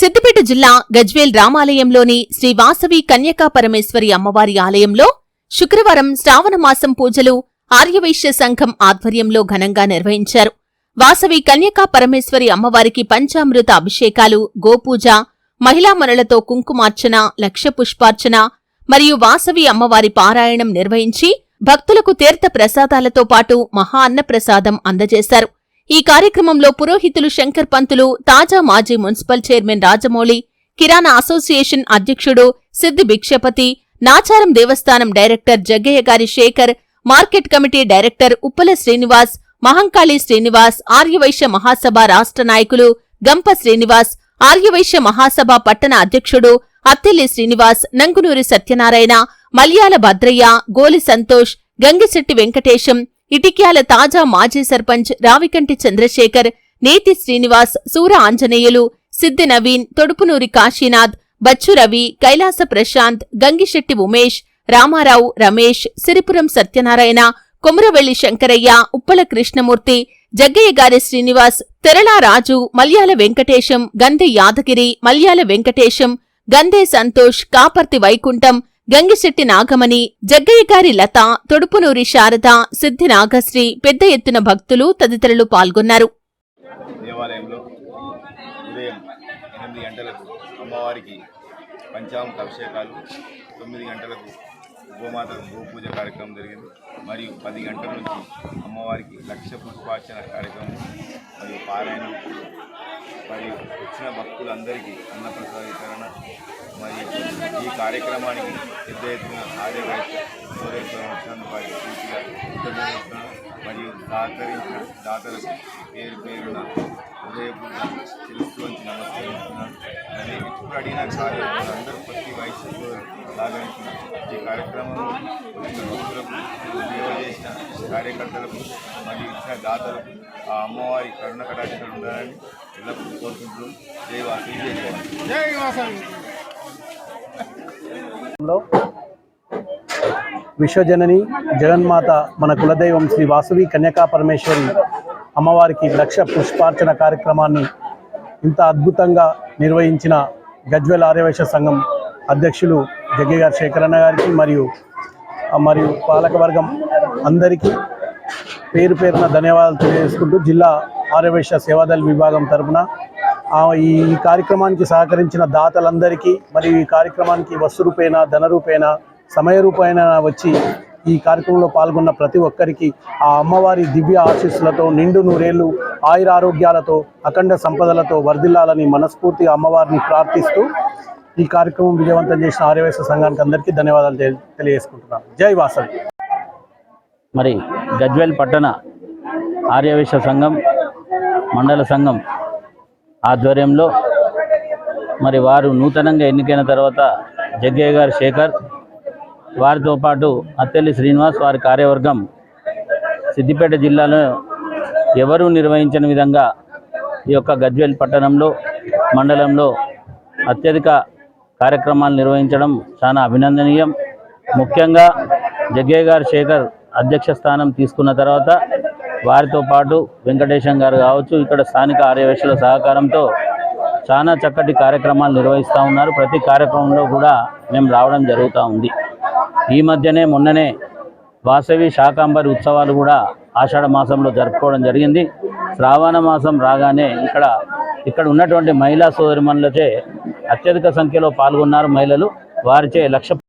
సిద్దిపేట జిల్లా గజ్వేల్ రామాలయంలోని శ్రీ వాసవి కన్యకా పరమేశ్వరి అమ్మవారి ఆలయంలో శుక్రవారం శ్రావణమాసం పూజలు ఆర్యవైశ్య సంఘం ఆధ్వర్యంలో ఘనంగా నిర్వహించారు. వాసవి కన్యకా పరమేశ్వరి అమ్మవారికి పంచామృత అభిషేకాలు గోపూజ మహిళామణులతో కుంకుమార్చన లక్ష్యపుష్పార్చన మరియు వాసవి అమ్మవారి పారాయణం నిర్వహించి భక్తులకు తీర్థ ప్రసాదాలతో పాటు మహా అన్నప్రసాదం అందజేశారు. ఈ కార్యక్రమంలో పురోహితులు శంకర్ పంతులు తాజా మాజీ మున్సిపల్ చైర్మన్ రాజమౌళి కిరాణా అసోసియేషన్ అధ్యక్షుడు సిద్ది భిక్షపతి నాచారం దేవస్థానం డైరెక్టర్ జగ్గయ్య గారి Shekar market committee director Uppala Srinivas Mahankali Srinivas Arya Vysya Mahasabha రాష్ట్ర నాయకులు గంప శ్రీనివాస్ ఆర్యవైశ్య మహాసభ పట్టణ అధ్యక్షుడు అత్తెల్లి శ్రీనివాస్ నంగునూరి సత్యనారాయణ మల్యాల భద్రయ్య గోలి సంతోష్ గంగిశెట్టి వెంకటేశం ఇటిక్యాల తాజా మాజీ సర్పంచ్ రావికంటి చంద్రశేఖర్ నేతి శ్రీనివాస్ సూర ఆంజనేయులు సిద్ది నవీన్ తొడుపునూరి కాశీనాథ్ బచ్చు రవి కైలాస ప్రశాంత్ గంగిశెట్టి ఉమేష్ రామారావు రమేష్ సిరిపురం సత్యనారాయణ కొమురవెల్లి శంకరయ్య ఉప్పల కృష్ణమూర్తి జగ్గయ్య గారి శ్రీనివాస్ తెరళ రాజు మల్యాల వెంకటేశం గంధె యాదగిరి మల్యాల వెంకటేశం గంధే సంతోష్ కాపర్తి వైకుంఠం గంగిశెట్టి నాగమణి జగ్గయ్యగారి లత తొడుపునూరి శారద సిద్ధి నాగశ్రీ పెద్ద ఎత్తున భక్తులు తదితరులు పాల్గొన్నారు. దేవాలయంలో ఉదయం ఎనిమిది గంటలకు అమ్మవారికి అభిషేకాలు తొమ్మిది గంటలకు గోమాత గోపూజ కార్యక్రమం జరిగింది. మరియు పది గంటల నుంచి అమ్మవారికి లక్ష పుష్పార్చన కార్యక్రమం మరియు పారాయణం మరియు వచ్చిన భక్తులందరికీ అన్నప్రసాద వితరణ మరియు ఈ కార్యక్రమానికి పెద్ద ఎత్తున ఆర్యవైశ్య సోదరేశ్వరం వచ్చినందుకు పూర్తిగా మరియు సహకరించిన దాతలకు పేరు పేరున హృదయపూర్వక తెలుసుకోవాల్సి నమస్కరిస్తున్నాను మరియు ఇప్పుడు అడిగిన కార్యక్రమాలు అందరూ ప్రతి వయసులో సహకరించిన ఈ కార్యక్రమంలో రోజులకు సేవ చేసిన కార్యకర్తలకు మరియు ఇచ్చిన దాతలకు ఆ అమ్మవారి కరుణ కటాక్షలు ఉండాలని ఎల్లప్పుడూ కోరుకుంటున్నాం జై వాసి జై విశ్వజనని జగన్మాత మన కులదైవం శ్రీ వాసవి కన్యకా పరమేశ్వరి అమ్మవారికి లక్ష పుష్పార్చన కార్యక్రమాన్ని ఇంత అద్భుతంగా నిర్వహించిన గజ్వెల్ ఆర్యవైశ్య సంఘం అధ్యక్షులు జగ్గయ్య గారి శేఖరన్న గారికి మరియు మరియు పాలకవర్గం అందరికీ పేరు పేరున ధన్యవాదాలు తెలియజేసుకుంటూ జిల్లా ఆర్యవైశ్య సేవాదళ విభాగం తరపున ఈ కార్యక్రమానికి సహకరించిన దాతలందరికీ మరియు ఈ కార్యక్రమానికి వస్తు రూపేణ ధన రూపేణ సమయ రూపేణ వచ్చి ఈ కార్యక్రమంలో పాల్గొన్న ప్రతి ఒక్కరికి ఆ అమ్మవారి దివ్య ఆశీస్సులతో నిండు నూరేళ్ళు ఆయుర ఆరోగ్యాలతో అఖండ సంపదలతో వర్ధిల్లాలని మనస్ఫూర్తిగా అమ్మవారిని ప్రార్థిస్తూ ఈ కార్యక్రమం విజయవంతం చేసిన ఆర్యవేశ సంఘానికి అందరికీ ధన్యవాదాలు తెలియజేసుకుంటున్నాను. జై వాసవి మరి గజ్వేల్ పట్టణ ఆర్యవేశ సంఘం మండల సంఘం ఆధ్వర్యంలో మరి వారు నూతనంగా ఎన్నికైన తర్వాత జగ్గయ్య గారు శేఖర్ వారితో పాటు అత్తెల్లి శ్రీనివాస్ వారి కార్యవర్గం సిద్దిపేట జిల్లాలో ఎవరు నిర్వహించిన విధంగా ఈ యొక్క గజ్వేల్ పట్టణంలో మండలంలో అత్యధిక కార్యక్రమాలు నిర్వహించడం చాలా అభినందనీయం. ముఖ్యంగా జగ్గయ్య గారు శేఖర్ అధ్యక్ష స్థానం తీసుకున్న తర్వాత వారితో పాటు వెంకటేశం గారు కావచ్చు ఇక్కడ స్థానిక ఆర్యవేశుల సహకారంతో చాలా చక్కటి కార్యక్రమాలు నిర్వహిస్తూ ఉన్నారు. ప్రతి కార్యక్రమంలో కూడా మేము రావడం జరుగుతూ ఉంది. ఈ మధ్యనే మొన్ననే వాసవి శాకాంబరి ఉత్సవాలు కూడా ఆషాఢ మాసంలో జరుపుకోవడం జరిగింది. శ్రావణ మాసం రాగానే ఇక్కడ ఇక్కడ ఉన్నటువంటి మహిళా సోదరిమణులచే అత్యధిక సంఖ్యలో పాల్గొన్నారు మహిళలు. వారిచే లక్ష